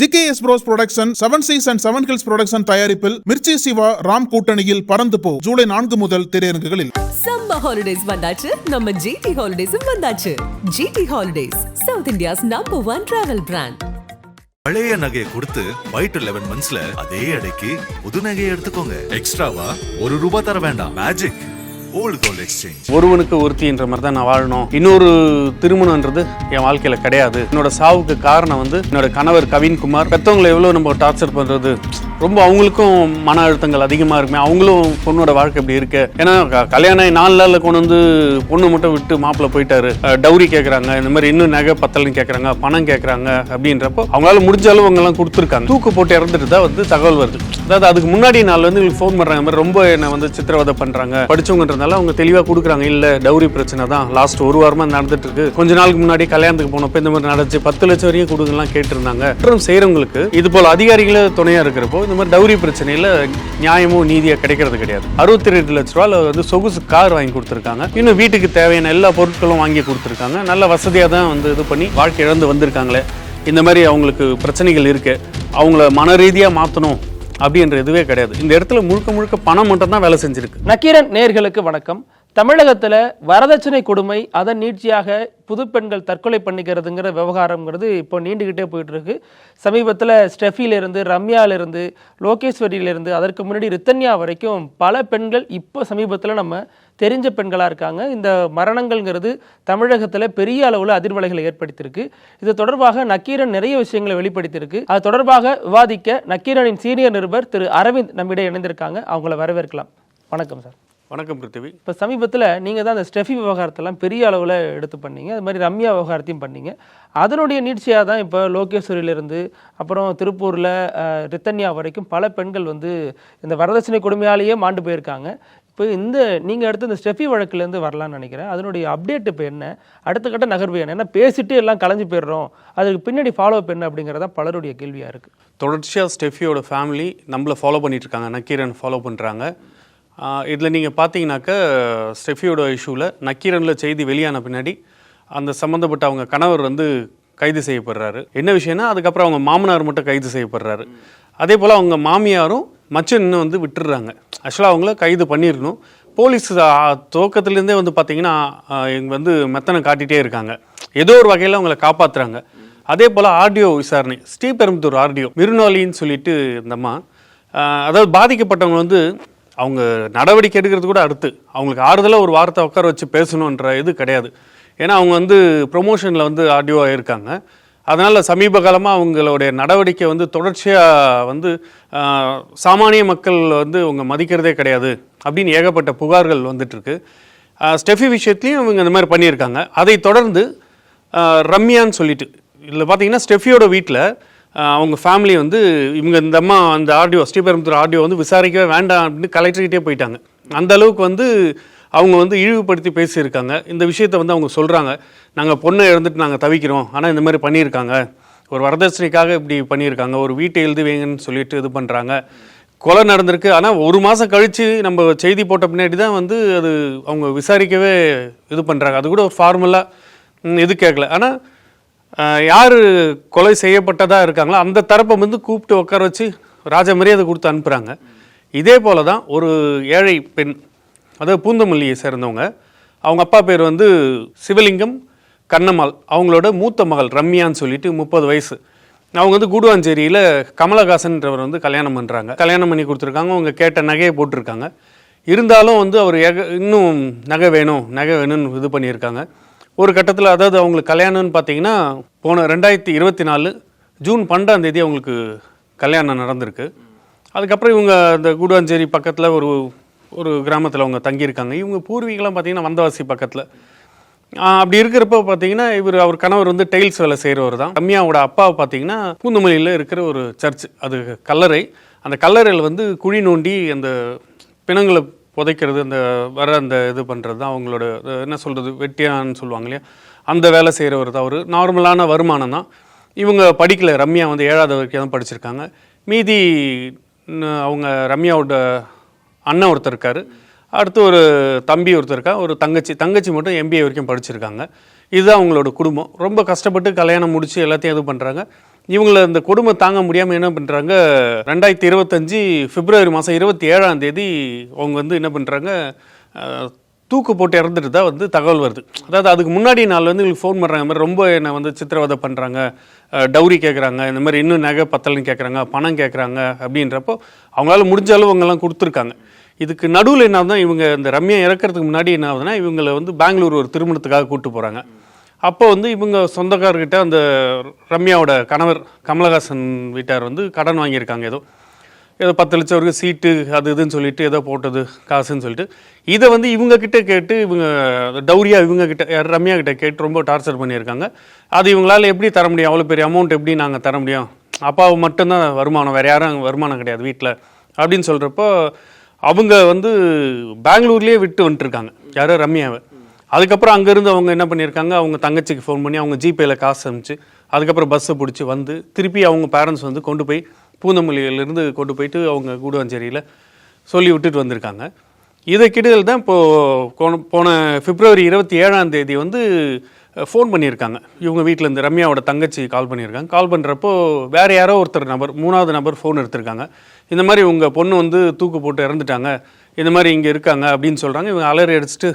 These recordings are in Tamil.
GKS bros production seven seas and seven hills production தயாரிப்பில் மிர்ச்சி சிவா ராம் கூட்டணியில் பறந்து போ. ஜூலை நான்கு முதல் திரையரங்குகளில். சம்மர் ஹாலிடேஸ் வந்தாச்சு. நம்ம ஜிடி ஹாலிடேஸும் வந்தாச்சு. GT holidays South India's number one travel brand பழைய நகையை கொடுத்து ஒயிட் லெவன் மந்த்ஸ்ல அதே அடைக்கு புது நகையை எடுத்துக்கோங்க. எக்ஸ்ட்ராவா ஒரு ரூபாய் தர வேண்டாம். மேஜிக் ஓல்டு கோல்ட் எக்ஸ்சேஞ்ச் ஒருவனுக்கு ஒருத்தின்ற மாதிரி தான் நான் வாழணும். இன்னொரு திருமணம்ன்றது என் வாழ்க்கையில கிடையாது. என்னோட சாவுக்கு காரணம் வந்து என்னோட கணவர் கவின்குமார். பெற்றவங்களை எவ்வளோ நம்ம டார்ச்சர் பண்றது? ரொம்ப அவங்களுக்கும் மன அழுத்தங்கள் அதிகமாக இருக்குமே. அவங்களும் பொண்ணோட வாழ்க்கை இப்படி இருக்கு. ஏன்னா கல்யாணம் நாலு நாளில் கொண்டு வந்து பொண்ணு மட்டும் விட்டு மாப்பிள்ள போயிட்டாரு. டவுரி கேட்குறாங்க இந்த மாதிரி இன்னும் நகை பத்தலன்னு கேட்குறாங்க பணம் கேட்குறாங்க அப்படின்றப்போ அவங்களால முடிஞ்ச அளவு அவங்கெல்லாம் கொடுத்துருக்காங்க. தூக்கு போட்டு இறந்துட்டு தான் வந்து தகவல் வருது. அதாவது அதுக்கு முன்னாடி நாள் வந்து எங்களுக்கு ஃபோன் பண்ணுறாங்க மாதிரி ரொம்ப என்னை வந்து சித்திரவதை பண்ணுறாங்க படிச்சவங்கன்றது படிச்சவங்கன்றதுனால அவங்க தெளிவாக கொடுக்குறாங்க. இல்லை டவுரி பிரச்சனை தான். லாஸ்ட் ஒரு வாரமாக நடந்துட்டு இருக்கு கொஞ்ச நாளுக்கு முன்னாடி கல்யாணத்துக்கு போனப்போ இந்த மாதிரி நடந்துச்சு. பத்து லட்சம் வரையும் கொடுங்கலாம் கேட்டிருந்தாங்க. மற்றும் செய்கிறவங்களுக்கு இது போல் அதிகாரிகளே துணையாக இருக்கிறப்போ இந்த மாதிரி டவுரி பிரச்சனையில் நியாயமும் நீதியாக கிடைக்கிறது கிடையாது. அறுபத்தி ரெண்டு லட்ச ரூபா வந்து சொகுசு கார் வாங்கி கொடுத்துருக்காங்க. இன்னும் வீட்டுக்கு தேவையான எல்லா பொருட்களும் வாங்கி கொடுத்துருக்காங்க. நல்ல வசதியாக தான் வந்து இது பண்ணி வாழ்க்கை இழந்து வந்திருக்காங்களே. இந்த மாதிரி அவங்களுக்கு பிரச்சனைகள் இருக்குது அவங்கள மன ரீதியாக மாற்றணும் அப்படின்ற இதுவே கிடையாது. இந்த இடத்துல முழுக்க முழுக்க பணம் மட்டும் தான் வேலை செஞ்சிருக்கு. நக்கீரன் நேர்களுக்கு வணக்கம். தமிழகத்தில் வரதட்சணை கொடுமை அதன் நீட்சியாக புது பெண்கள் தற்கொலை பண்ணிக்கிறதுங்கிற விவகாரங்கிறது இப்போ நீண்டுகிட்டே போயிட்டு இருக்கு சமீபத்தில் ஸ்டெஃபிலிருந்து ரம்யாலிருந்து லோகேஸ்வரியிலிருந்து அதற்கு முன்னாடி ரித்தன்யா வரைக்கும் பல பெண்கள் இப்போ சமீபத்தில் நம்ம தெரிஞ்ச பெண்களாக இருக்காங்க. இந்த மரணங்கள்ங்கிறது தமிழகத்தில் பெரிய அளவில் அதிர்வலைகளை ஏற்படுத்தியிருக்கு. இது தொடர்பாக நக்கீரன் நிறைய விஷயங்களை வெளிப்படுத்தியிருக்கு. அது தொடர்பாக விவாதிக்க நக்கீரனின் சீனியர் நிருபர் திரு அரவிந்த் நம்மிடையே இணைந்திருக்காங்க. அவங்கள வரவேற்கலாம். வணக்கம் சார். வணக்கம் பிருத்திவி இப்போ சமீபத்தில் நீங்கள் தான் அந்த ஸ்டெஃபி விவகாரத்தெல்லாம் பெரிய அளவில் எடுத்து பண்ணீங்க. அது மாதிரி ரம்யா விவகாரத்தையும் பண்ணீங்க. அதனுடைய நீட்சியாக தான் இப்போ லோகேஸ்வரியிலிருந்து அப்புறம் திருப்பூரில் ரித்தன்யா வரைக்கும் பல பெண்கள் வந்து இந்த வரதட்சணை கொடுமையாலேயே மாண்டு போயிருக்காங்க. இப்போ இந்த நீங்கள் அடுத்து இந்த ஸ்டெஃபி வழக்குலேருந்து வரலான்னு நினைக்கிறேன். அதனுடைய அப்டேட் இப்போ என்ன? அடுத்த கட்ட நகர்வு என்ன? ஏன்னா பேசிட்டு எல்லாம் கலைஞ்சு போயிடுறோம். அதுக்கு பின்னாடி ஃபாலோ அப் என்ன அப்படிங்கிறதா பலருடைய கேள்வியாக இருக்குது தொடர்ச்சியாக ஸ்டெஃபியோட ஃபேமிலி நம்மளை ஃபாலோ பண்ணிட்டு இருக்காங்க. நக்கீரன் ஃபாலோ பண்ணுறாங்க இதில் நீங்கள் பார்த்தீங்கன்னாக்கா ஸ்டெஃபியோட இஷ்யூவில் நக்கீரனில் செய்தி வெளியான பின்னாடி அந்த சம்மந்தப்பட்ட அவங்க கணவர் வந்து கைது செய்யப்படுறாரு. என்ன விஷயம்னா அதுக்கப்புறம் அவங்க மாமனார் மட்டும் கைது செய்யப்படுறாரு. அதே போல் அவங்க மாமியாரும் மச்சன் வந்து விட்டுடுறாங்க ஆக்சுவலாக அவங்கள கைது பண்ணிடணும் போலீஸ் துவக்கத்துலேருந்தே வந்து பார்த்தீங்கன்னா இங்கே வந்து மெத்தனை காட்டிகிட்டே இருக்காங்க. ஏதோ ஒரு வகையில் அவங்கள காப்பாற்றுறாங்க அதே போல் ஆடியோ விசாரணை ஸ்ரீபெரும்புத்தூர் ஆர்டியோ மிருனாலின்னு சொல்லிட்டு இந்தம்மா அதாவது பாதிக்கப்பட்டவங்க வந்து அவங்க நடவடிக்கை எடுக்கிறது கூட அடுத்து. அவங்களுக்கு ஆறுதலாக ஒரு வார்த்தை உட்கார வச்சு பேசணுன்ற இது கிடையாது. ஏன்னா அவங்க வந்து ப்ரொமோஷனில் வந்து ஆடியோ ஆகியிருக்காங்க அதனால் சமீப காலமாக அவங்களுடைய நடவடிக்கை வந்து தொடர்ச்சியாக வந்து சாமானிய மக்கள் வந்து அவங்க மதிக்கிறதே கிடையாது அப்படின்னு ஏகப்பட்ட புகார்கள் வந்துட்டுருக்கு. ஸ்டெஃபி விஷயத்துலையும் இவங்க இந்த மாதிரி பண்ணியிருக்காங்க. அதை தொடர்ந்து ரம்யான்னு சொல்லிட்டு இதில் பார்த்தீங்கன்னா ஸ்டெஃபியோட வீட்டில் அவங்க ஃபேமிலி வந்து இவங்க இந்த அம்மா அந்த ஆடியோ ஸ்ரீபெரும்புத்தூர் ஆடியோ வந்து விசாரிக்கவே வேண்டாம் அப்படின்னு கலெக்டர்கிட்டே போயிட்டாங்க. அந்த அளவுக்கு வந்து அவங்க வந்து இழிவுபடுத்தி பேசியிருக்காங்க. இந்த விஷயத்தை வந்து அவங்க சொல்கிறாங்க நாங்கள் பொண்ணை இழந்துட்டு நாங்கள் தவிக்கிறோம். ஆனால் இந்த மாதிரி பண்ணியிருக்காங்க. ஒரு வரதட்சணைக்காக இப்படி பண்ணியிருக்காங்க. ஒரு வீட்டை எழுதி வைங்கன்னு சொல்லிட்டு இது பண்ணுறாங்க கொலை நடந்திருக்கு. ஆனால் ஒரு மாதம் கழித்து நம்ம செய்தி போட்ட பின்னாடி தான் வந்து அது அவங்க விசாரிக்கவே இது பண்ணுறாங்க அது கூட ஒரு ஃபார்முலாக இது கேட்கல. ஆனால் யார் கொலை செய்யப்பட்டதாக இருக்காங்களோ அந்த தரப்பை வந்து கூப்பிட்டு உட்கார வச்சு ராஜ மரியாதை கொடுத்து அனுப்புகிறாங்க இதே போல தான் ஒரு ஏழை பெண் அதாவது பூந்தமல்லியை சேர்ந்தவங்க. அவங்க அப்பா பேர் வந்து சிவலிங்கம் கண்ணம்மாள். அவங்களோட மூத்த மகள் ரம்யான்னு சொல்லிட்டு முப்பது வயசு. அவங்க வந்து கூடுவாஞ்சேரியில் கமலஹாசன்றவர் வந்து கல்யாணம் பண்ணுறாங்க கல்யாணம் பண்ணி கொடுத்துருக்காங்க. அவங்க கேட்ட நகையை போட்டிருக்காங்க. இருந்தாலும் வந்து அவர் எக இன்னும் நகை வேணும் நகை வேணும்னு இது பண்ணியிருக்காங்க. ஒரு கட்டத்தில் அதாவது அவங்களுக்கு கல்யாணம்னு பார்த்தீங்கன்னா போன ரெண்டாயிரத்தி இருபத்தி நாலு ஜூன் பன்னெண்டாம் தேதி அவங்களுக்கு கல்யாணம் நடந்திருக்கு. அதுக்கப்புறம் இவங்க அந்த கூடுவாஞ்சேரி பக்கத்தில் ஒரு ஒரு கிராமத்தில் அவங்க தங்கியிருக்காங்க. இவங்க பூர்வீகம்லாம் பார்த்தீங்கன்னா வந்தவாசி பக்கத்தில். அப்படி இருக்கிறப்ப பார்த்தீங்கன்னா இவர் அவர் கணவர் வந்து டைல்ஸ் வேலை செய்கிறவர் தான். ரம்யாவோட அப்பாவை பார்த்தீங்கன்னா பூந்தமல்லியில் இருக்கிற ஒரு சர்ச் அது கல்லறை. அந்த கல்லறையில் வந்து குழி நோண்டி அந்த பிணங்களை புதைக்கிறது அந்த வர அந்த இது பண்ணுறது தான் அவங்களோட என்ன சொல்கிறது வெட்டியான்னு சொல்லுவாங்க இல்லையா? அந்த வேலை செய்கிறவர் தான் அவர். நார்மலான வருமானம் தான். இவங்க படிக்கல. ரம்யா வந்து ஏழாவது வரைக்கும் தான் படிச்சிருக்காங்க. மீதி அவங்க ரம்யாவோட அண்ணன் ஒருத்தர் இருக்கார். அடுத்து ஒரு தம்பி ஒருத்தர் இருக்கா ஒரு தங்கச்சி. தங்கச்சி மட்டும் எம்பிஏ வரைக்கும் படிச்சிருக்காங்க. இதுதான் அவங்களோட குடும்பம். ரொம்ப கஷ்டப்பட்டு கல்யாணம் முடித்து எல்லாத்தையும் இது பண்ணுறாங்க இவங்கள இந்த கொடுமை தாங்க முடியாமல் என்ன பண்ணுறாங்க ரெண்டாயிரத்தி இருபத்தஞ்சி பிப்ரவரி மாதம் இருபத்தி ஏழாம் தேதி அவங்க வந்து என்ன பண்ணுறாங்க தூக்கு போட்டு இறந்துட்டு தான் வந்து தகவல் வருது. அதாவது அதுக்கு முன்னாடி நாள் வந்து இவங்களுக்கு ஃபோன் பண்ணுறாங்க மாதிரி ரொம்ப என்னை வந்து சித்திரவதை பண்ணுறாங்க டவுரி கேட்குறாங்க இந்த மாதிரி இன்னும் நகை பத்தலன்னு கேட்குறாங்க பணம் கேட்குறாங்க அப்படின்றப்போ அவங்களால முடிஞ்ச அளவு அவங்கெல்லாம் கொடுத்துருக்காங்க. இதுக்கு நடுவில் என்ன ஆகுதுன்னா இவங்க இந்த ரம்யா இறக்கிறதுக்கு முன்னாடி என்ன ஆகுதுன்னா இவங்களை வந்து பெங்களூர் ஒரு திருமணத்துக்காக கூப்பிட்டு போகிறாங்க அப்போ வந்து இவங்க சொந்தக்காரர்கிட்ட அந்த ரம்யாவோட கணவர் கமலஹாசன் வீட்டார் வந்து கடன் வாங்கியிருக்காங்க ஏதோ. ஏதோ பத்து லட்சம் வரைக்கும் சீட்டு அது இதுன்னு சொல்லிட்டு ஏதோ போட்டது காசுன்னு சொல்லிட்டு. இதை வந்து இவங்கக்கிட்ட கேட்டு இவங்க டௌரியா இவங்கக்கிட்ட யார் ரம்யா கிட்ட கேட்டு ரொம்ப டார்ச்சர் பண்ணியிருக்காங்க. அது இவங்களால் எப்படி தர முடியும்? அவ்வளோ பெரிய அமௌண்ட் எப்படி நாங்கள் தர முடியும்? அப்பாவை மட்டும்தான் வருமானம் வேறு யாரும் வருமானம் கிடையாது வீட்டில் அப்படின்னு சொல்கிறப்போ அவங்க வந்து பெங்களூர்லேயே விட்டு வந்துட்டுருக்காங்க. யாரோ ரம்யாவை. அதுக்கப்புறம் அங்கேருந்து அவங்க என்ன பண்ணியிருக்காங்க அவங்க தங்கச்சிக்கு ஃபோன் பண்ணி அவங்க ஜிபேயில் காசு அனுப்பிச்சு அதுக்கப்புறம் பஸ்ஸை பிடிச்சி வந்து திருப்பி அவங்க பேரண்ட்ஸ் வந்து கொண்டு போய் பூந்தமல்லியிலேருந்து கொண்டு போயிட்டு அவங்க கூடுவாஞ்சேரியில் சொல்லி விட்டுட்டு வந்திருக்காங்க. இதை கிடுதல் தான் இப்போது போன பிப்ரவரி இருபத்தி ஏழாம் தேதி வந்து ஃபோன் பண்ணியிருக்காங்க. இவங்க வீட்டிலேருந்து ரம்யாவோட தங்கச்சி கால் பண்ணியிருக்காங்க. கால் பண்ணுறப்போ வேறு யாரோ ஒருத்தர் நபர் மூணாவது நபர் ஃபோன் எடுத்திருக்காங்க. இந்த மாதிரி உங்கள் பொண்ணு வந்து தூக்கு போட்டு இறந்துட்டாங்க. இந்த மாதிரி இங்கே இருக்காங்க அப்படின்னு சொல்கிறாங்க இவங்க அலறி அடிச்சுட்டு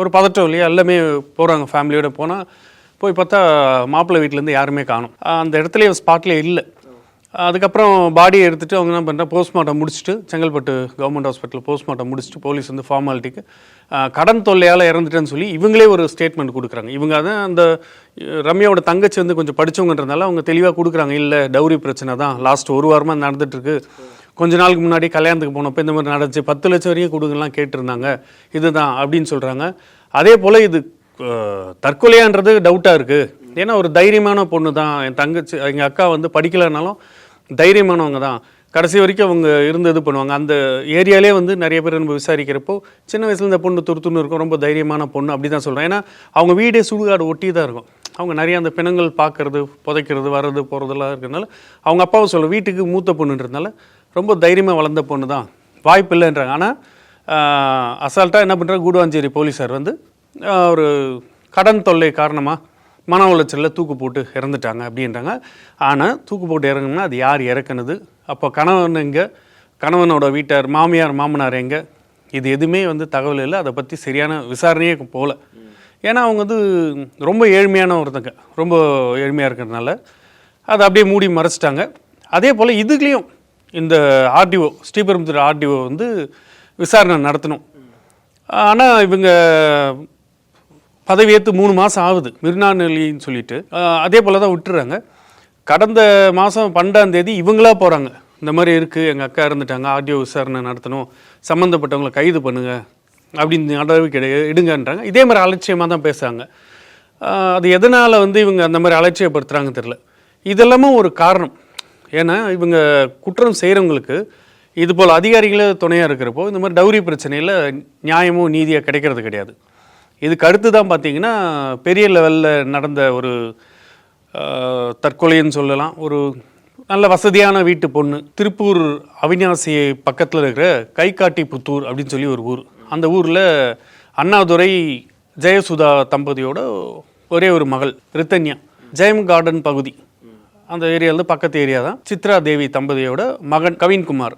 ஒரு பதட்டம் இல்லையா? எல்லாமே போகிறாங்க ஃபேமிலியோடு போனால் போய் பார்த்தா மாப்பிள்ளை வீட்டிலேருந்து யாருமே காணும். அந்த இடத்துல ஸ்பாட்லேயே இல்லை. அதுக்கப்புறம் பாடியை எடுத்துகிட்டு அவங்க என்ன பண்ணுறா போஸ்ட்மார்ட்டம் முடிச்சுட்டு செங்கல்பட்டு கவர்மெண்ட் ஹாஸ்பிட்டல் போஸ்ட்மார்ட்டம் முடிச்சுட்டு போலீஸ் வந்து ஃபார்மாலிட்டிக்கு கடன் தொல்லையால் இறந்துட்டேன்னு சொல்லி இவங்களே ஒரு ஸ்டேட்மெண்ட் கொடுக்குறாங்க. இவங்க அதான் அந்த ரம்யாவோட தங்கச்சி வந்து கொஞ்சம் படித்தவங்கன்றதுனால அவங்க தெளிவாக கொடுக்குறாங்க. இல்லை டவுரி பிரச்சனை தான். லாஸ்ட் ஒரு வாரமாக நடந்துகிட்ருக்கு கொஞ்ச நாளுக்கு முன்னாடி கல்யாணத்துக்கு போனப்போ இந்த மாதிரி நடந்துச்சு. பத்து லட்சம் வரையும் கொடுங்கலாம் கேட்டிருந்தாங்க. இதுதான் அப்படின்னு சொல்கிறாங்க அதே போல் இது தற்கொலையான்றது டவுட்டாக இருக்குது ஏன்னா ஒரு தைரியமான பொண்ணு தான் என் தங்கச்சி எங்கள் அக்கா வந்து படிக்கலைனாலும் தைரியமானவங்க தான். கடைசி வரைக்கும் அவங்க இருந்து இது பண்ணுவாங்க. அந்த ஏரியாலே வந்து நிறைய பேர் நம்ம விசாரிக்கிறப்போ சின்ன வயசுல இந்த பொண்ணு துருத்துன்னு இருக்கும். ரொம்ப தைரியமான பொண்ணு அப்படி தான் சொல்கிறேன் ஏன்னா அவங்க வீடே சுடுகாடு ஒட்டி தான் இருக்கும். அவங்க நிறைய அந்த பிணங்கள் பார்க்கறது புதைக்கிறது வர்றது போகிறதெல்லாம் இருக்கிறதுனால அவங்க அப்பாவும் சொல்ல வீட்டுக்கு மூத்த பொண்ணுன்றதுனால ரொம்ப தைரியமாக வளர்ந்த பொண்ணு தான். வாய்ப்பு இல்லைன்றாங்க. ஆனால் அசால்ட்டாக என்ன பண்ணுறாங்க கூடுவாஞ்சேரி போலீஸார் வந்து ஒரு கடன் தொல்லை காரணமாக மன உளைச்சலில் தூக்கு போட்டு இறந்துட்டாங்க அப்படின்றாங்க. ஆனால் தூக்கு போட்டு இறங்குனா அது யார் இறக்குனது? அப்போ கணவன் எங்கே? கணவனோட வீட்டார் மாமியார் மாமனார் எங்கே? இது எதுவுமே வந்து தகவல் இல்லை. அதை பற்றி சரியான விசாரணையே போகல ஏன்னா அவங்க வந்து ரொம்ப ஏழ்மையான ஒருத்தங்க. ரொம்ப ஏழ்மையாக இருக்கிறதுனால. அதை அப்படியே மூடி மறைச்சிட்டாங்க. அதே போல் இதுலேயும் இந்த ஆர்டிஓ ஸ்ரீபெரும்புத்தூர் ஆர்டிஓ வந்து விசாரணை நடத்தணும். ஆனால் இவங்க பதவியேற்று மூணு மாதம் ஆகுது. மிருனாநெல்லின்னு சொல்லிட்டு. அதே போல் தான் விட்டுறாங்க. கடந்த மாதம் பன்னெண்டாம் தேதி இவங்களா போகிறாங்க இந்த மாதிரி இருக்குது எங்கள் அக்கா இருந்துட்டாங்க ஆடியோ விசாரணை நடத்தணும் சம்மந்தப்பட்டவங்களை கைது பண்ணுங்க அப்படின்னு நடவடிக்கை எடு- எடுங்கன்றாங்க. இதே மாதிரி அலட்சியமாக தான் பேசுகிறாங்க அது எதனால் வந்து இவங்க அந்த மாதிரி அலட்சியப்படுத்துகிறாங்க தெரில இதெல்லாமும் ஒரு காரணம். ஏன்னா இவங்க குற்றம் செய்கிறவங்களுக்கு இது போல் அதிகாரிகளே துணையாக இருக்கிறப்போ இந்த மாதிரி டௌரி பிரச்சனையில் நியாயமும் நீதியாக கிடைக்கிறது கிடையாது. இதுக்கு அடுத்து தான் பார்த்தீங்கன்னா பெரிய லெவலில் நடந்த ஒரு தற்கொலைன்னு சொல்லலாம். ஒரு நல்ல வசதியான வீட்டு பொண்ணு திருப்பூர் அவினாசி பக்கத்தில் இருக்கிற கைகாட்டி புத்தூர் அப்படின்னு சொல்லி ஒரு ஊர். அந்த ஊரில் அண்ணாதுரை ஜெயசுதா தம்பதியோட ஒரே ஒரு மகள் ரித்தன்யா. ஜெயம் கார்டன் பகுதி. அந்த ஏரியாவில் பக்கத்து ஏரியா தான் சித்ரா தேவி தம்பதியோட மகன் கவின்குமார்.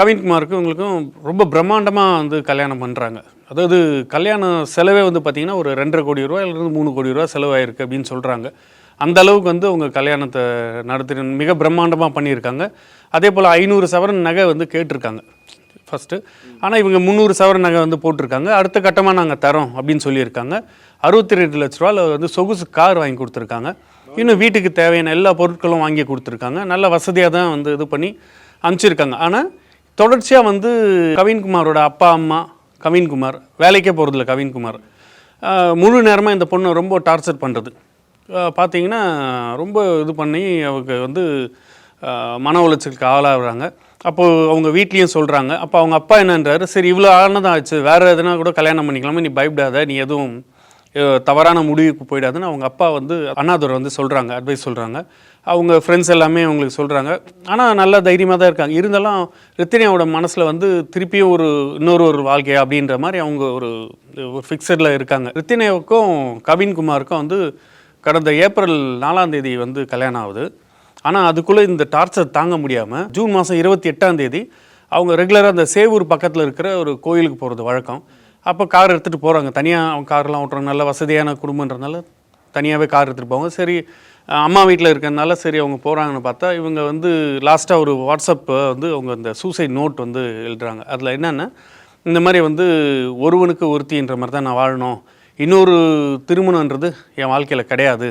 கவின்குமாருக்கும் இவங்களுக்கும் ரொம்ப பிரம்மாண்டமாக வந்து கல்யாணம் பண்ணுறாங்க அதாவது கல்யாண செலவே வந்து பார்த்திங்கன்னா ஒரு ரெண்டரை கோடி ரூபா இல்லை மூணு கோடி ரூபா செலவாயிருக்கு அப்படின்னு சொல்கிறாங்க அந்த அளவுக்கு வந்து அவங்க கல்யாணத்தை நடத்தி மிக பிரம்மாண்டமாக பண்ணியிருக்காங்க. அதே போல் ஐநூறு சவரன் நகை வந்து கேட்டிருக்காங்க. ஃபஸ்ட்டு ஆனால் இவங்க முந்நூறு சவரன் நகை வந்து போட்டிருக்காங்க. அடுத்த கட்டமாக நாங்கள் தரோம் அப்படின்னு சொல்லியிருக்காங்க. அறுபத்தி ரெண்டு லட்ச ரூபாவில் வந்து சொகுசு கார் வாங்கி கொடுத்துருக்காங்க. இன்னும் வீட்டுக்கு தேவையான எல்லா பொருட்களும் வாங்கி கொடுத்துருக்காங்க. நல்ல வசதியாக தான் வந்து இது பண்ணி அனுப்பிச்சிருக்காங்க. ஆனால் தொடர்ச்சியாக வந்து கவின்குமாரோட அப்பா அம்மா கவின்குமார் வேலைக்கே போகிறதில்ல கவின்குமார். முழு நேரமாக இந்த பொண்ணை ரொம்ப டார்ச்சர் பண்ணுறது பார்த்தீங்கன்னா ரொம்ப இது பண்ணி அவங்க வந்து மன உளைச்சலுக்கு ஆளாகிறாங்க. அப்போது அவங்க வீட்லேயும் சொல்கிறாங்க அப்போ அவங்க அப்பா என்னன்றாரு சரி இவ்வளோ ஆனதான் ஆச்சு வேறு எதுனா கூட கல்யாணம் பண்ணிக்கலாமா? நீ பயப்படாத. நீ எதுவும் தவறான முடிவுக்கு போயிடாதுன்னு அவங்க அப்பா வந்து அண்ணாதுரை வந்து சொல்கிறாங்க அட்வைஸ் சொல்கிறாங்க அவங்க ஃப்ரெண்ட்ஸ் எல்லாமே அவங்களுக்கு சொல்கிறாங்க ஆனால் நல்லா தைரியமாக தான் இருக்காங்க. இருந்தாலும் ரித்தினியாவோட மனசில் வந்து திருப்பியும் ஒரு இன்னொரு ஒரு வாழ்க்கை அப்படின்ற மாதிரி அவங்க ஒரு ஒரு ஃபிக்ஸடில் இருக்காங்க. ரித்தினியாவுக்கும் கவின்குமாருக்கும் வந்து கடந்த ஏப்ரல் நாலாம் தேதி வந்து கல்யாணம் ஆகுது. ஆனால் அதுக்குள்ளே இந்த டார்ச்சர் தாங்க முடியாமல் ஜூன் மாதம் இருபத்தி எட்டாம் தேதி அவங்க ரெகுலராக அந்த சேவூர் பக்கத்தில் இருக்கிற ஒரு கோயிலுக்கு போகிறது வழக்கம். அப்போ கார் எடுத்துகிட்டு போகிறாங்க தனியாக கார்லாம் ஓட்டுறாங்க. நல்ல வசதியான குடும்பன்றனால தனியாகவே கார் எடுத்துகிட்டு போவாங்க. சரி அம்மா வீட்டில் இருக்கிறதுனால சரி அவங்க போகிறாங்கன்னு பார்த்தா இவங்க வந்து லாஸ்ட்டாக ஒரு வாட்ஸ்அப் வந்து அவங்க அந்த சூசைட் நோட் வந்து எழுதுறாங்க. அதில் என்னென்னா இந்த மாதிரி வந்து ஒருவனுக்கு ஒருத்தின்ற மாதிரி தான் நான் வாழணும். இன்னொரு திருமணன்றது என் வாழ்க்கையில் கிடையாது.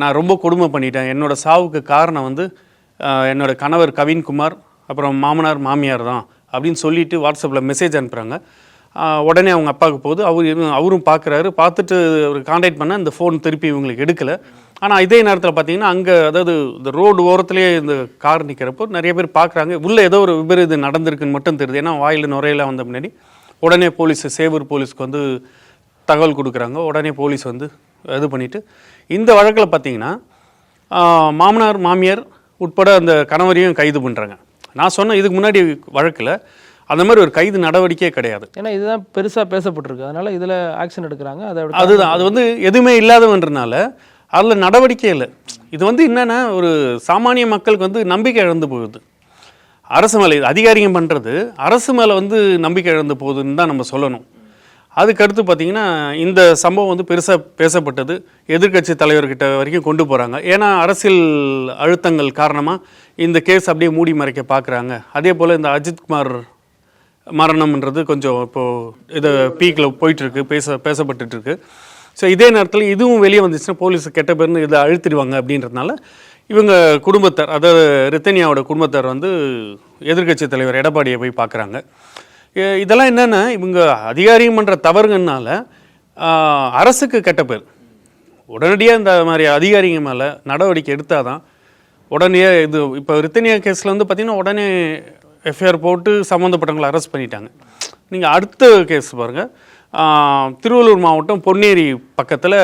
நான் ரொம்ப கொடுமை பண்ணிட்டேன். என்னோடய சாவுக்கு காரணம் வந்து என்னோடய கணவர் கவின்குமார் அப்புறம் மாமனார் மாமியார் தான் அப்படின்னு சொல்லிவிட்டு வாட்ஸ்அப்பில் மெசேஜ் அனுப்புகிறாங்க உடனே அவங்க அப்பாவுக்கு போகுது. அவர் அவரும் பார்க்குறாரு பார்த்துட்டு அவர் காண்டாக்ட் பண்ண இந்த ஃபோன் திருப்பி இவங்களுக்கு எடுக்கலை. ஆனால் இதே நேரத்தில் பார்த்தீங்கன்னா அங்கே அதாவது இந்த ரோடு ஓரத்துலேயே இந்த கார் நிற்கிறப்போ நிறைய பேர் பார்க்குறாங்க உள்ளே ஏதோ ஒரு விபரீதம் நடந்திருக்குன்னு மட்டும் தெரியுது. ஏன்னா வாயில் நுரையெல்லாம் வந்த முன்னாடி உடனே போலீஸ் சேவூர் போலீஸ்க்கு வந்து தகவல் கொடுக்குறாங்க. உடனே போலீஸ் வந்து இது பண்ணிவிட்டு இந்த வழக்கில் பார்த்தீங்கன்னா மாமனார் மாமியார் உட்பட அந்த கணவரையும் கைது பண்ணுறாங்க நான் சொன்ன இதுக்கு முன்னாடி வழக்கில் அந்த மாதிரி ஒரு கைது நடவடிக்கையே கிடையாது. ஏன்னா இதுதான் பெருசா பேசப்பட்டிருக்கு. அதனால இதுல ஆக்ஷன் எடுக்கிறாங்க. அதை அதுதான். அது வந்து எதுவுமே இல்லாதவன்றனால அதில் நடவடிக்கை இல்லை. இது வந்து என்னன்னா ஒரு சாமானிய மக்களுக்கு வந்து நம்பிக்கை இழந்து போகுது. அரசு மேலே இது அதிகாரிங்க பண்ணுறது அரசு மேலே வந்து நம்பிக்கை இழந்து போகுதுன்னு தான் நம்ம சொல்லணும். அதுக்கடுத்து பார்த்தீங்கன்னா இந்த சம்பவம் வந்து பெருசாக பேசப்பட்டது. எதிர்க்கட்சி தலைவர்கிட்ட வரைக்கும் கொண்டு போகிறாங்க ஏன்னா அரசியல் அழுத்தங்கள் காரணமாக இந்த கேஸ் அப்படியே மூடி மறைக்க பார்க்குறாங்க அதே போல் இந்த அஜித்குமார் மரணம்ன்றது கொஞ்சம் இப்போது இது பீக்கில் போயிட்டுருக்கு பேச பேசப்பட்டுருக்கு ஸோ இதே நேரத்தில் இதுவும் வெளியே வந்துச்சுன்னா போலீஸ் கெட்ட பேர்னு இதை அழுத்திடுவாங்க அப்படின்றதுனால இவங்க குடும்பத்தார் அதாவது ரித்தனியாவோட குடும்பத்தார் வந்து எதிர்க்கட்சி தலைவர் எடப்பாடியை போய் பார்க்குறாங்க இதெல்லாம் என்னென்னா இவங்க அதிகாரியம் பண்ணுற தவறுங்கனால அரசுக்கு கெட்ட பேர். உடனடியாக இந்த மாதிரி அதிகாரிங்க மேலே நடவடிக்கை எடுத்தால் தான் உடனே இது இப்போ ரித்தனியா கேஸில் வந்து பார்த்திங்கன்னா உடனே எஃப்ஐஆர் போட்டு சம்மந்தப்பட்டவங்களை அரெஸ்ட் பண்ணிட்டாங்க. நீங்கள் அடுத்த கேஸ் பாருங்கள் திருவள்ளூர் மாவட்டம் பொன்னேரி பக்கத்தில்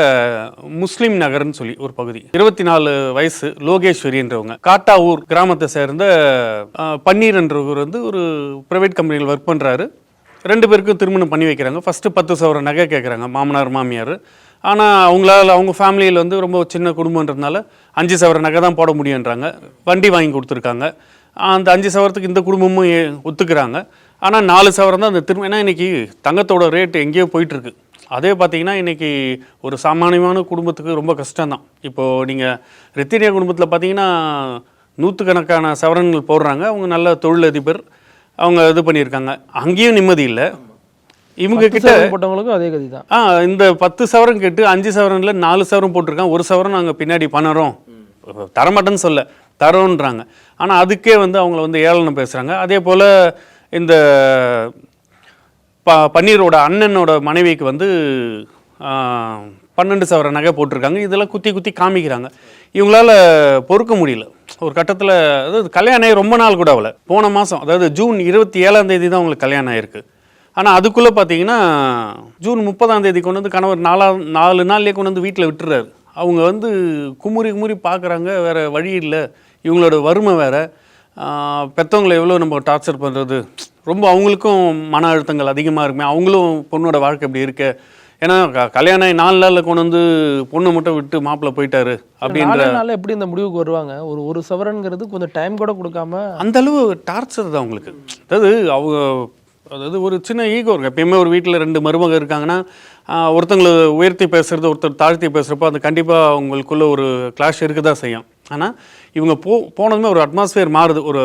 முஸ்லீம் நகர்னு சொல்லி ஒரு பகுதி. இருபத்தி நாலு வயசு லோகேஸ்வரின்றவங்க காட்டாவூர் கிராமத்தை சேர்ந்த பன்னீர்ன்றவர் பன்னீர் என்றவர் வந்து ஒரு ப்ரைவேட் கம்பெனியில் ஒர்க் பண்ணுறாரு ரெண்டு பேருக்கும் திருமணம் பண்ணி வைக்கிறாங்க. ஃபஸ்ட்டு பத்து சவர நகை கேட்குறாங்க மாமனார் மாமியார். ஆனால் அவங்களால அவங்க ஃபேமிலியில் வந்து ரொம்ப சின்ன குடும்பன்றதுனால அஞ்சு சவர நகை தான் போட முடியுன்றாங்க வண்டி வாங்கி கொடுத்துருக்காங்க. அந்த அஞ்சு சவரத்துக்கு இந்த குடும்பமும் ஒத்துக்கிறாங்க. ஆனால் நாலு சவரம் தான் அந்த திரும்ப ஏன்னா இன்னைக்கு தங்கத்தோட ரேட் எங்கேயோ போயிட்டுருக்கு. அதே பார்த்தீங்கன்னா இன்னைக்கு ஒரு சாமானியமான குடும்பத்துக்கு ரொம்ப கஷ்டம்தான். இப்போது நீங்கள் ரித்தினியா குடும்பத்தில் பார்த்தீங்கன்னா நூற்றுக்கணக்கான சவரன்கள் போடுறாங்க. அவங்க நல்ல தொழிலதிபர். அவங்க இது பண்ணியிருக்காங்க. அங்கேயும் நிம்மதி இல்லை. இவங்க கிட்ட போட்டவங்களுக்கும் அதே கதி தான் ஆ இந்த பத்து சவரம் கேட்டு அஞ்சு சவரன்ல நாலு சவரம் போட்டிருக்கான் ஒரு சவரம் நாங்கள் பின்னாடி பண்ணுறோம் தரமாட்டேன்னு சொல்ல தரோன்றாங்க. ஆனால் அதுக்கே வந்து அவங்கள வந்து ஏளனம் பேசுகிறாங்க அதே போல் இந்த ப பன்னீரோட அண்ணனோட மனைவிக்கு வந்து பன்னெண்டு சவர நகை போட்டிருக்காங்க. இதெல்லாம் குத்தி குத்தி காமிக்கிறாங்க. இவங்களால பொறுக்க முடியல. ஒரு கட்டத்தில் அதாவது கல்யாணம் ஆகி ரொம்ப நாள் கூட ஆகல. போன மாதம் அதாவது ஜூன் இருபத்தி ஏழாம் தேதி தான் அவங்களுக்கு கல்யாணம் ஆயிருக்கு. ஆனால் அதுக்குள்ளே பார்த்தீங்கன்னா ஜூன் முப்பதாம் தேதி கொண்டு வந்து கணவர் நாலா நாலு நாள்லேயே கொண்டு வந்து வீட்டில் விட்டுறாரு. அவங்க வந்து குமுறி குமுறி பார்க்குறாங்க வேறு வழி இல்லை. இவங்களோட வறுமை வேறு. பெற்றவங்களை எவ்வளோ நம்ம டார்ச்சர் பண்ணுறது ரொம்ப அவங்களுக்கும் மன அழுத்தங்கள் அதிகமாக இருக்குமே. அவங்களும் பொண்ணோட வாழ்க்கை இப்படி இருக்கு. ஏன்னா க- கல்யாணம் நாலு நாளில் கொண்டு வந்து பொண்ணை மட்டும் விட்டு மாப்பிள்ளை போயிட்டாரு அப்படின்ற நாள்ல எப்படி இந்த முடிவுக்கு வருவாங்க? ஒரு ஒரு சவரன்ங்கிறது கொஞ்சம் டைம் கூட கொடுக்காம அந்த அளவு டார்ச்சர் தான் அவங்களுக்கு. அதாவது அவங்க அதாவது ஒரு சின்ன ஈகோ இருக்கு. எப்பயுமே ஒரு வீட்டில் ரெண்டு மருமகள் இருக்காங்கன்னா ஒருத்தங்களை உயர்த்தி பேசுறது ஒருத்தர் தாழ்த்தி பேசுகிறப்போ அது கண்டிப்பாக அவங்களுக்குள்ள ஒரு கிளாஷ் இருக்க தான் செய்யும். ஆனால் இவங்க போ போனதுமே ஒரு அட்மாஸ்ஃபியர் மாறுது. ஒரு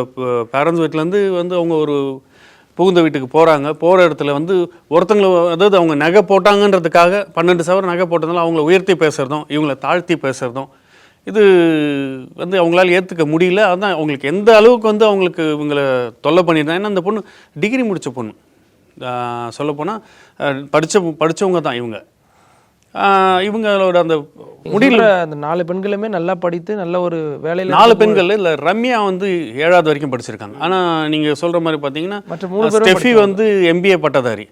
பேரண்ட்ஸ் வீட்டிலேருந்து வந்து அவங்க ஒரு புகுந்த வீட்டுக்கு போகிறாங்க போகிற இடத்துல வந்து ஒருத்தங்களை அதாவது அவங்க நகை போட்டாங்கன்றதுக்காக பன்னெண்டு சவரம் நகை போட்டதுனால அவங்கள உயர்த்தி பேசுகிறதும் இவங்களை தாழ்த்தி பேசுகிறதும் இது வந்து அவங்களால ஏற்றுக்க முடியல. அதான் அவங்களுக்கு எந்த அளவுக்கு வந்து அவங்களுக்கு இவங்களை தொல்லை பண்ணியிருந்தாங்க ஏன்னா அந்த பொண்ணு டிகிரி முடித்த பொண்ணு. சொல்லப்போனால் படித்த படித்தவங்க தான் இவங்க. இவங்களோட அந்த முடியல. அந்த நாலு பெண்களுமே நல்லா படித்து நல்ல ஒரு வேலையில நாலு பெண்கள் இல்லை ரம்யா வந்து ஏழாவது வரைக்கும் படிச்சிருக்காங்க. ஆனால் நீங்கள் சொல்கிற மாதிரி பார்த்தீங்கன்னா மற்ற மூணு ஸ்டெஃபி வந்து எம்பிஏ பட்டதாரி.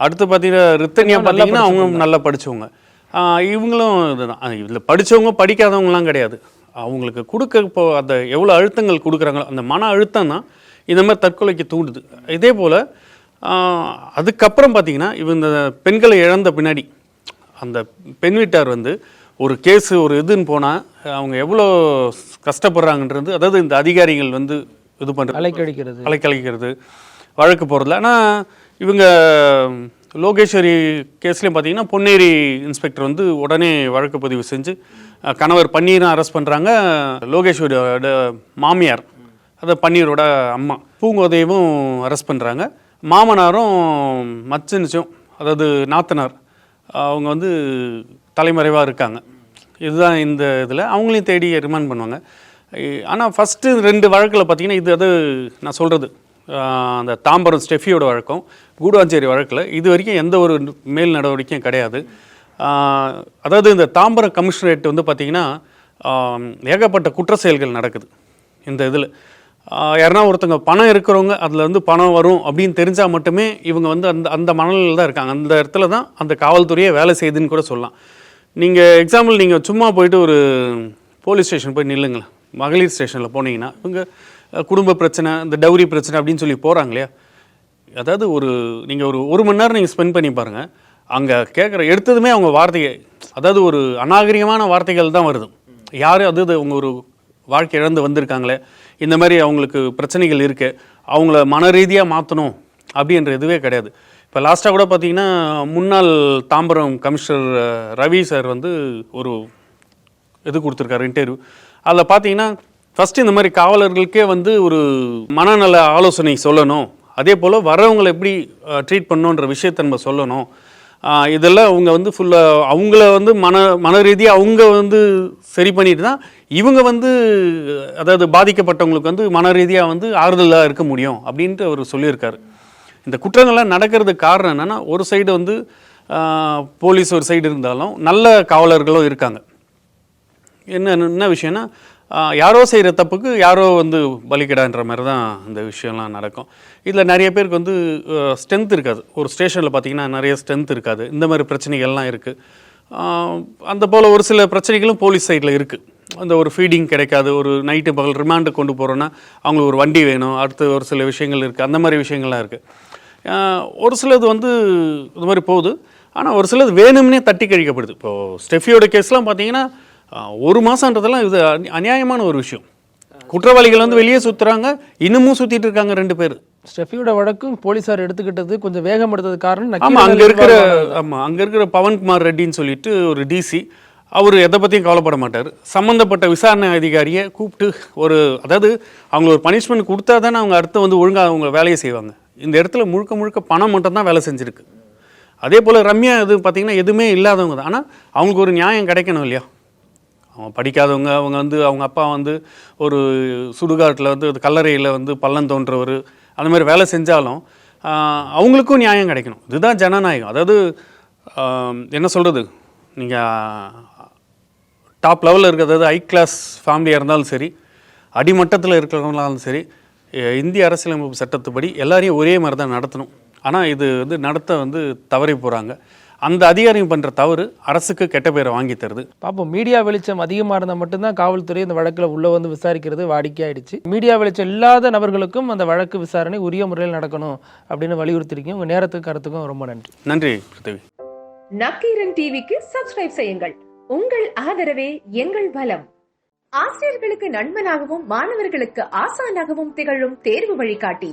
அடுத்து பார்த்தீங்கன்னா ரித்தனியா பார்த்தீங்கன்னா அவங்க நல்லா படிச்சவங்க. ஆஹ் இவங்களும் இதுதான். இதில் படிச்சவங்க படிக்காதவங்கலாம் கிடையாது. அவங்களுக்கு கொடுக்க இப்போ அந்த எவ்வளோ அழுத்தங்கள் கொடுக்குறாங்களோ அந்த மன அழுத்தம் தான் இந்த மாதிரி தற்கொலைக்கு தூண்டுது. இதே போல் அதுக்கப்புறம் பார்த்தீங்கன்னா இவங்க இந்த பெண்களை இழந்த பின்னாடி அந்த பெண் வீட்டார் வந்து ஒரு கேஸ் ஒரு இதுன்னு போனால் அவங்க எவ்வளோ கஷ்டப்படுறாங்கன்றது அதாவது இந்த அதிகாரிகள் வந்து இது பண்ணுறது அலைக்கழிக்கிறது. அலைக்கழிக்கிறது வழக்கு போகிறதுல ஆனால் இவங்க லோகேஸ்வரி கேஸ்லேயும் பார்த்தீங்கன்னா பொன்னேரி இன்ஸ்பெக்டர் வந்து உடனே வழக்கு பதிவு செஞ்சு கணவர் பன்னீரை அரெஸ்ட் பண்ணுறாங்க லோகேஸ்வரியோட மாமியார் அது பன்னீரோட அம்மா. பூங்கோதையவும் அரெஸ்ட் பண்ணுறாங்க மாமனாரும் மச்சனிச்சும் அதாவது நாத்தனார் அவங்க வந்து தலைமறைவாக இருக்காங்க. இதுதான் இந்த இதில். அவங்களையும் தேடி ரிமாண்ட் பண்ணுவாங்க. ஆனால் ஃபஸ்ட்டு ரெண்டு வழக்கில் பார்த்தீங்கன்னா இது அது நான் சொல்கிறது அந்த தாம்பரம் ஸ்டெஃபியோட வழக்கம் கூடுவாஞ்சேரி வழக்கில் இது வரைக்கும் எந்த ஒரு மேல் நடவடிக்கையும் கிடையாது. அதாவது இந்த தாம்பரம் கமிஷனரேட் வந்து பார்த்திங்கன்னா ஏகப்பட்ட குற்ற செயல்கள் நடக்குது இந்த இதில். யாருன்னா ஒருத்தங்க பணம் இருக்கிறவங்க அதில் வந்து பணம் வரும் அப்படின்னு தெரிஞ்சால் மட்டுமே இவங்க வந்து அந்த அந்த மனநிலையில் தான் இருக்காங்க. அந்த இடத்துல தான் அந்த காவல்துறையே வேலை செய்யுதுன்னு கூட சொல்லலாம். நீங்கள் எக்ஸாம்பிள் நீங்கள் சும்மா போயிட்டு ஒரு போலீஸ் ஸ்டேஷன் போய் நில்லுங்களேன். மகளிர் ஸ்டேஷனில் போனீங்கன்னா இவங்க குடும்ப பிரச்சனை இந்த டவுரி பிரச்சனை அப்படின்னு சொல்லி போகிறாங்க இல்லையா? அதாவது ஒரு நீங்கள் ஒரு ஒரு மணி நேரம் நீங்கள் ஸ்பெண்ட் பண்ணி பாருங்கள் அங்கே கேட்குற எடுத்ததுமே அவங்க வார்த்தையை அதாவது ஒரு அநாகரிகமான வார்த்தைகள் தான் வருது. யார் அதாவது அவங்க ஒரு வாழ்க்கை இழந்து வந்திருக்காங்களே? இந்த மாதிரி அவங்களுக்கு பிரச்சனைகள் இருக்குது அவங்கள மன ரீதியாக மாற்றணும் அப்படின்ற இதுவே கிடையாது. இப்போ லாஸ்ட்டாக கூட பார்த்தீங்கன்னா முன்னாள் தாம்பரம் கமிஷனர் ரவி சார் வந்து ஒரு இது கொடுத்துருக்காரு இன்டர்வியூ அதில் பார்த்தீங்கன்னா ஃபஸ்ட்டு இந்த மாதிரி காவலர்களுக்கே வந்து ஒரு மனநல ஆலோசனை சொல்லணும். அதே போல் வரவங்களை எப்படி ட்ரீட் பண்ணணுன்ற விஷயத்தை நம்ம சொல்லணும். இதெல்லாம் அவங்க வந்து ஃபுல்லாக அவங்கள வந்து மன மன ரீதியாக அவங்க வந்து சரி பண்ணிட்டு தான் இவங்க வந்து அதாவது பாதிக்கப்பட்டவங்களுக்கு வந்து மன ரீதியாக வந்து ஆறுதலாக இருக்க முடியும் அப்படின்ட்டு அவர் சொல்லியிருக்காரு. இந்த குற்றங்கள்லாம் நடக்கிறதுக்கு காரணம் என்னென்னா ஒரு சைடு வந்து போலீஸ் ஒரு சைடு இருந்தாலும் நல்ல காவலர்களும் இருக்காங்க. என்ன என்ன விஷயம்னா யாரோ செய்கிற தப்புக்கு யாரோ வந்து பலிக்கிடான்ற மாதிரி தான் இந்த விஷயம்லாம் நடக்கும். இதில் நிறைய பேருக்கு வந்து ஸ்ட்ரென்த் இருக்காது. ஒரு ஸ்டேஷனில் பார்த்தீங்கன்னா நிறைய ஸ்ட்ரென்த் இருக்காது. இந்த மாதிரி பிரச்சனைகள்லாம் இருக்குது அந்த போல் ஒரு சில பிரச்சனைகளும் போலீஸ் சைடில் இருக்குது அந்த ஒரு ஃபீடிங் கிடைக்காது. ஒரு நைட்டு பகல் ரிமாண்டு கொண்டு போகிறோன்னா அவங்களுக்கு ஒரு வண்டி வேணும். அடுத்து ஒரு சில விஷயங்கள் இருக்குது அந்த மாதிரி விஷயங்கள்லாம் இருக்குது ஒரு சிலது வந்து இது மாதிரி போகுது. ஆனால் ஒரு சிலது வேணும்னே தட்டி கழிக்கப்படுது. இப்போது ஸ்டெஃபியோட கேஸ்லாம் பார்த்தீங்கன்னா ஒரு மாதன்றதெல்லாம் இது அநி- அநியாயமான ஒரு விஷயம். குற்றவாளிகள் வந்து வெளியே சுற்றுறாங்க இன்னமும் சுற்றிட்டு இருக்காங்க ரெண்டு பேர். ஸ்டெஃபியோட வழக்கும் போலீசார் எடுத்துக்கிட்டது கொஞ்சம் வேகம் எடுத்தது காரணம் ஆமாம் அங்கே இருக்கிற. ஆமாம் அங்கே இருக்கிற பவன்குமார் ரெட்டின்னு சொல்லிட்டு ஒரு டிசி அவர் எதை பற்றியும் கவலைப்பட மாட்டார். சம்மந்தப்பட்ட விசாரணை அதிகாரியை கூப்பிட்டு ஒரு அதாவது அவங்க ஒரு பனிஷ்மெண்ட் கொடுத்தா தானே அவங்க அடுத்து வந்து ஒழுங்காக அவங்க வேலையை செய்வாங்க. இந்த இடத்துல முழுக்க முழுக்க பணம் மட்டும் தான் வேலை செஞ்சுருக்கு. அதே போல் ரம்யா இது பார்த்தீங்கன்னா எதுவுமே இல்லாதவங்க தான். ஆனால் அவங்களுக்கு ஒரு நியாயம் கிடைக்கணும் இல்லையா? அவன் படிக்காதவங்க அவங்க வந்து அவங்க அப்பா வந்து ஒரு சுடுகாட்டில் வந்து கல்லறையில் வந்து பள்ளம் தோன்றவர் அந்த மாதிரி வேலை செஞ்சாலும் அவங்களுக்கும் நியாயம் கிடைக்கணும். இதுதான் ஜனநாயகம். அதாவது என்ன சொல்கிறது நீங்கள் டாப் லெவலில் இருக்கிறது ஹை கிளாஸ் ஃபேமிலியாக இருந்தாலும் சரி அடிமட்டத்தில் இருக்கிறவங்களாலும் சரி இந்திய அரசியலமைப்பு சட்டத்துப்படி எல்லாரையும் ஒரே மாதிரி தான் நடத்தணும். ஆனால் இது வந்து நடத்த வந்து தவறி போகிறாங்க அந்த அதிகாரியும் பண்ணுற தவறு அரசுக்கு கெட்ட பேரை வாங்கி தருது. பாப்போம் மீடியா வெளிச்சம் அதிகமாக இருந்தால் மட்டும்தான் காவல்துறை இந்த வழக்கில் உள்ள வந்து விசாரிக்கிறது வாடிக்கையாயிடுச்சு. மீடியா வெளிச்சம் இல்லாத நபர்களுக்கும் அந்த வழக்கு விசாரணை உரிய முறையில் நடக்கணும் அப்படின்னு வலியுறுத்திருக்கீங்க. உங்கள் நேரத்துக்கு கருத்துக்கும் ரொம்ப நன்றி. நன்றி பிருத்திவி நக்கீரன் டிவிக்கு சப்ஸ்கிரைப் செய்யுங்கள். உங்கள் ஆதரவே எங்கள் பலம். ஆசிரியர்களுக்கு நண்பனாகவும் மாணவர்களுக்கு ஆசானாகவும் திகழும் தேர்வு வழிகாட்டி.